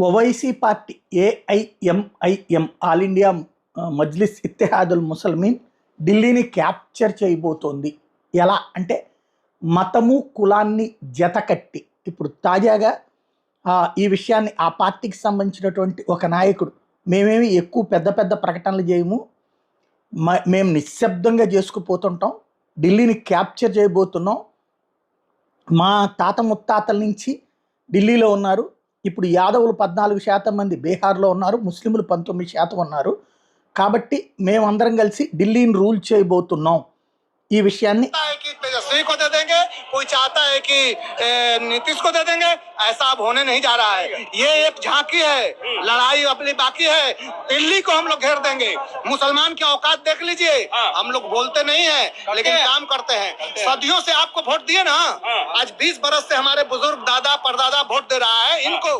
Owaisi party AIMIM all India Majlis Ittehadul Muslimeen ఢిల్లీని capture చేయబోతోంది. ఎలా అంటే మతము కులాన్ని జతకట్టి. ఇప్పుడు తాజాగా ఈ విషయాన్ని ఆ పార్టీకి సంబంధించినటువంటి ఒక నాయకుడు మేమేమి ఎక్కువ పెద్ద పెద్ద ప్రకటనలు చేయము మ- మేము నిశ్శబ్దంగా చేసుకుపోతుంటాం ఢిల్లీని క్యాప్చర్ చేయబోతున్నాం. మా తాత ముత్తాతల నుంచి ఢిల్లీలో ఉన్నారు. ఇప్పుడు యాదవులు పద్నాలుగు శాతం మంది బీహార్లో ఉన్నారు ముస్లింలు పంతొమ్మిది శాతం ఉన్నారు. కాబట్టి మేమందరం కలిసి ఢిల్లీని రూల్ చేయబోతున్నాం. ఈ విషయాన్ని है कि दे देंगे कोई चाहता है कि नीतीश को दे देंगे ऐसा अब होने नहीं जा रहा है। ये एक झांकी है लड़ाई अपनी बाकी है दिल्ली को हम लोग घेर देंगे। मुसलमान की औकात देख लीजिए हम लोग बोलते नहीं है लेकिन काम करते हैं। सदियों से आपको वोट दिए ना? आज 20 बरस से हमारे बुज़ुर्ग दादा परदादा वोट दे रहा है इनको।